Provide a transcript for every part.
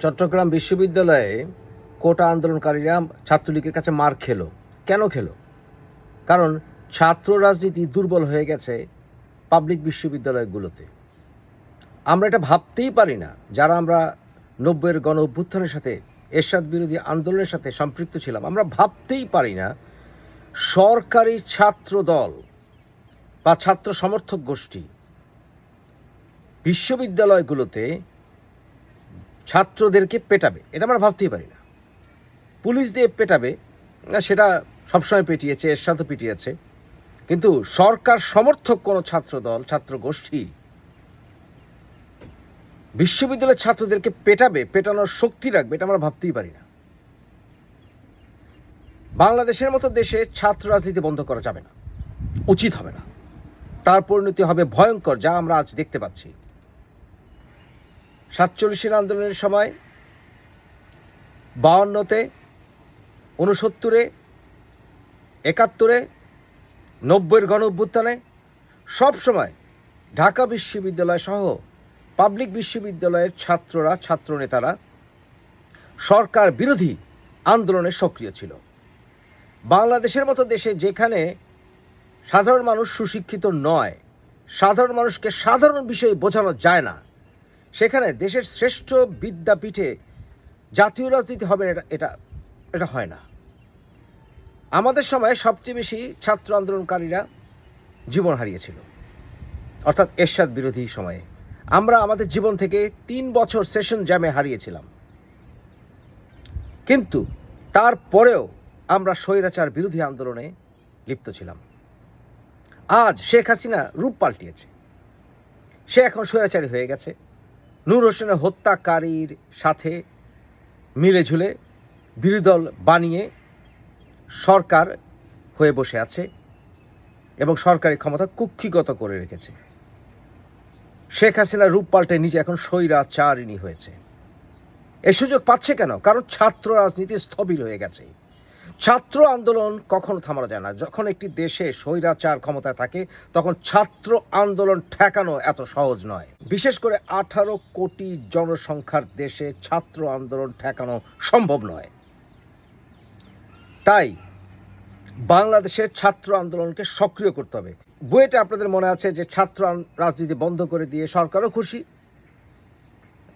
চট্টগ্রাম বিশ্ববিদ্যালয়ে কোটা আন্দোলনকারীরা ছাত্রলীগের কাছে মার খেলো। কেন খেলো? কারণ ছাত্র রাজনীতি দুর্বল হয়ে গেছে পাবলিক বিশ্ববিদ্যালয়গুলোতে। আমরা এটা ভাবতেই পারি না। যারা আমরা নব্বইয়ের গণ অভ্যুত্থানের সাথে, এরশাদ বিরোধী আন্দোলনের সাথে সম্পৃক্ত ছিলাম, আমরা ভাবতেই পারি না সরকারি ছাত্র দল বা ছাত্র সমর্থক গোষ্ঠী বিশ্ববিদ্যালয়গুলোতে ছাত্রদেরকে পেটাবে, এটা আমরা ভাবতেই পারি না। পুলিশ দিয়ে পেটাবে সেটা সবসময় পেটিয়েছে, এর সাথে পিটিয়েছে। কিন্তু সরকার সমর্থক কোনো ছাত্র দল ছাত্র গোষ্ঠী বিশ্ববিদ্যালয়ের ছাত্রদেরকে পেটাবে, পেটানোর শক্তি রাখবে, এটা আমরা ভাবতেই পারি না। বাংলাদেশের মতো দেশে ছাত্র রাজনীতি বন্ধ করা যাবে না, উচিত হবে না। তার পরিণতি হবে ভয়ঙ্কর, যা আমরা আজ দেখতে পাচ্ছি। সাতচল্লিশের আন্দোলনের সময় বাউন্নতে উনসত্তরে একাত্তরে, নব্বইয়ের গণ অভ্যুত্থানে সবসময় ঢাকা বিশ্ববিদ্যালয় সহ পাবলিক বিশ্ববিদ্যালয়ের ছাত্ররা, ছাত্রনেতারা সরকার বিরোধী আন্দোলনে সক্রিয় ছিল। বাংলাদেশের মতো দেশে যেখানে সাধারণ মানুষ সুশিক্ষিত নয়, সাধারণ মানুষকে সাধারণ বিষয়ে বোঝানো যায় না সেখানে দেশের শ্রেষ্ঠ বিদ্যাপীঠে জাতীয় রাজনীতি হবে এটা এটা এটা হয় না। আমাদের সময় সবচেয়ে বেশি ছাত্র আন্দোলনকারীরা জীবন হারিয়েছিল, অর্থাৎ এরশাদ বিরোধী সময়ে। আমরা আমাদের জীবন থেকে তিন বছর সেশন জ্যামে হারিয়েছিলাম। কিন্তু তারপরেও আমরা স্বৈরাচার বিরোধী আন্দোলনে লিপ্ত ছিলাম। আজ শেখ হাসিনা রূপ পাল্টিয়েছে। সে এখন স্বৈরাচারী হয়ে গেছে। নূর হোসেনের হত্যাকারীর সাথে মিলেঝুলে বিরোধী দল বানিয়ে সরকার হয়ে বসে আছে এবং সরকারি ক্ষমতা কুক্ষিগত করে রেখেছে। শেখ হাসিনা রূপ পাল্টে নিজে এখন স্বৈরাচারিণী হয়েছে। এ সুযোগ পাচ্ছে কেন? কারণ ছাত্র রাজনীতি স্থবির হয়ে গেছে। ছাত্র আন্দোলন কখনো থামানো যায় না। যখন একটি দেশে স্বৈরাচার ক্ষমতায় থাকে, তখন ছাত্র আন্দোলন ঠেকানো এত সহজ নয়। বিশেষ করে আঠারো কোটি জনসংখ্যার দেশে ছাত্র আন্দোলন ঠেকানো সম্ভব নয়। তাই বাংলাদেশের ছাত্র আন্দোলনকে সক্রিয় করতে হবে। বুয়েটে আপনাদের মনে আছে যে ছাত্র রাজনীতি বন্ধ করে দিয়ে সরকারও খুশি,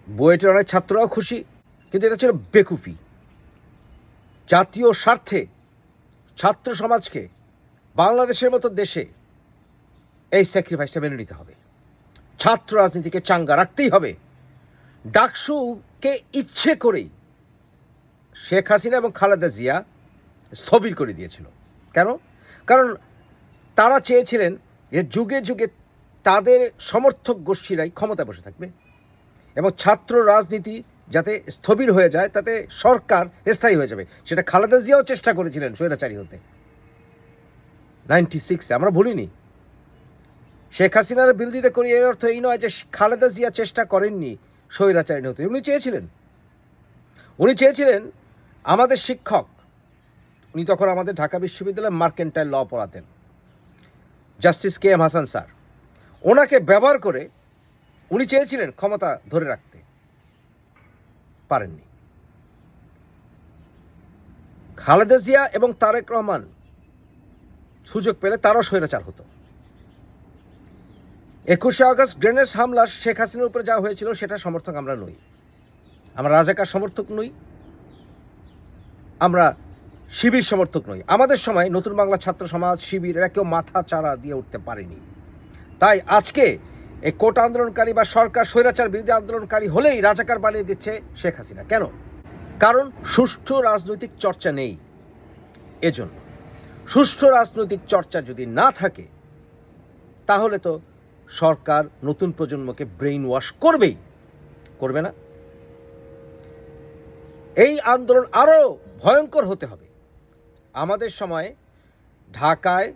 বুয়েটের অনেক ছাত্ররাও খুশি, কিন্তু এটা ছিল বেকুফি। জাতীয় স্বার্থে ছাত্র সমাজকে বাংলাদেশের মতো দেশে এই স্যাক্রিফাইসটা মেনে নিতে হবে। ছাত্র রাজনীতিকে চাঙ্গা রাখতেই হবে। ডাকসুকে ইচ্ছে করেই শেখ হাসিনা এবং খালেদা জিয়া স্থবির করে দিয়েছিল। কেন? কারণ তারা চেয়েছিলেন যে যুগে যুগে তাদের সমর্থক গোষ্ঠীরাই ক্ষমতায় বসে থাকবে এবং ছাত্র রাজনীতি যাতে স্থবির হয়ে যায়, তাতে সরকার স্থায়ী হয়ে যাবে। সেটা খালেদা জিয়াও চেষ্টা করেছিলেন স্বৈরাচারী হতে। নাইনটি সিক্সে আমরা ভুলিনি। শেখ হাসিনার বিরোধিতা করি এর অর্থ এই নয় যে খালেদা জিয়া চেষ্টা করেননি স্বৈরাচারী হতে। উনি চেয়েছিলেন। উনি চেয়েছিলেন আমাদের শিক্ষক, উনি তখন আমাদের ঢাকা বিশ্ববিদ্যালয়ে মার্কেন্টাইল ল পড়াতেন, justice K M Hasan sir. ওনাকে ব্যবহার করে উনি চেয়েছিলেন ক্ষমতা ধরে রাখতে। পারেননি। খালেদা জিয়া এবং তারেক রহমান সুযোগ পেলে তারও স্বৈরাচার হতো। একুশে আগস্ট গ্রেনেড হামলা শেখ হাসিনার উপরে যা হয়েছিল সেটা সমর্থক আমরা নই। আমরা রাজাকার সমর্থক নই। আমরা শিবির সমর্থক নই। আমাদের সময় নতুন বাংলা ছাত্র সমাজ, শিবির, এরা কেউ মাথা চারা দিয়ে উঠতে পারেনি। তাই আজকে এই কোটা আন্দোলনকারী বা সরকার স্বৈরাচার বিরোধী আন্দোলনকারী হলেই রাজাকার বানিয়ে দিচ্ছে শেখ হাসিনা। কেন? কারণ সুষ্ঠু রাজনৈতিক চর্চা নেই। এজন্য সুষ্ঠু রাজনৈতিক চর্চা যদি না থাকে, তাহলে তো সরকার নতুন প্রজন্মকে ব্রেইন ওয়াশ করবেই। করবে না? এই আন্দোলন আরও ভয়ঙ্কর হতে হবে। আমাদের সময় ঢাকায়,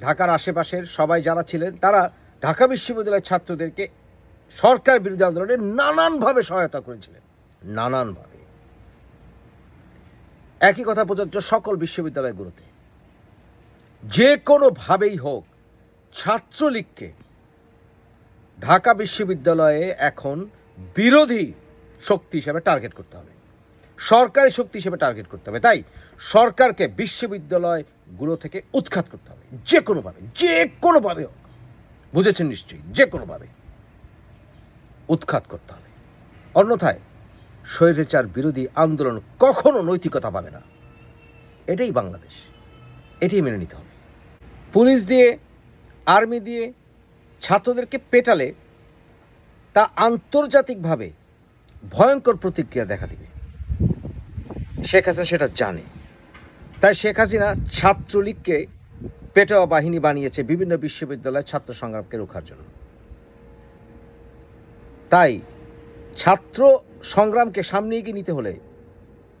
ঢাকার আশেপাশের সবাই যারা ছিলেন, তারা ঢাকা বিশ্ববিদ্যালয়ের ছাত্রদেরকে সরকার বিরোধী আন্দোলনে নানানভাবে সহায়তা করেছিলেন। নানানভাবে। একই কথা প্রযোজ্য সকল বিশ্ববিদ্যালয়গুলোতে যে কোনোভাবেই হোক, ছাত্রলীগকে ঢাকা বিশ্ববিদ্যালয়ে এখন বিরোধী শক্তি হিসেবে টার্গেট করতে হবে। সরকারি শক্তি হিসেবে টার্গেট করতে হবে। তাই সরকারকে বিশ্ববিদ্যালয়গুলো থেকে উৎখাত করতে হবে। যে কোনোভাবে যে কোনোভাবে হোক। বুঝেছেন নিশ্চয়ই, যে কোনোভাবে। উৎখাত করতে হবে। অন্যথায় স্বৈরাচার বিরোধী আন্দোলন কখনো নৈতিকতা পাবে না। এটাই বাংলাদেশ। এটাই মেনে নিতে হবে। পুলিশ দিয়ে, আর্মি দিয়ে, ছাত্রদেরকে পেটালে তা আন্তর্জাতিকভাবে ভয়ঙ্কর প্রতিক্রিয়া দেখা দিবে। শেখ হাসিনা সেটা জানে। তাই শেখ হাসিনা ছাত্রলীগকে পেটাওয়া বাহিনী বানিয়েছে বিভিন্ন বিশ্ববিদ্যালয়ের ছাত্র সংগ্রামকে রোখার জন্য। তাই ছাত্র সংগ্রামকে সামনে এগিয়ে নিতে হলে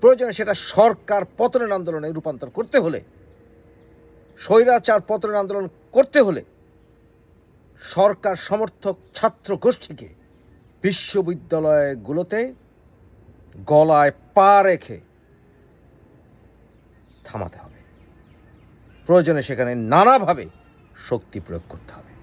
প্রয়োজনে সেটা সরকার পতনের আন্দোলনে রূপান্তর করতে হলে, স্বৈরাচার পতনের আন্দোলন করতে হলে সরকার সমর্থক ছাত্র গোষ্ঠীকে বিশ্ববিদ্যালয়গুলোতে গলায় পা রেখে থামাতে হবে। প্রয়োজনে সেখানে নানাভাবে শক্তি প্রয়োগ করতে হবে।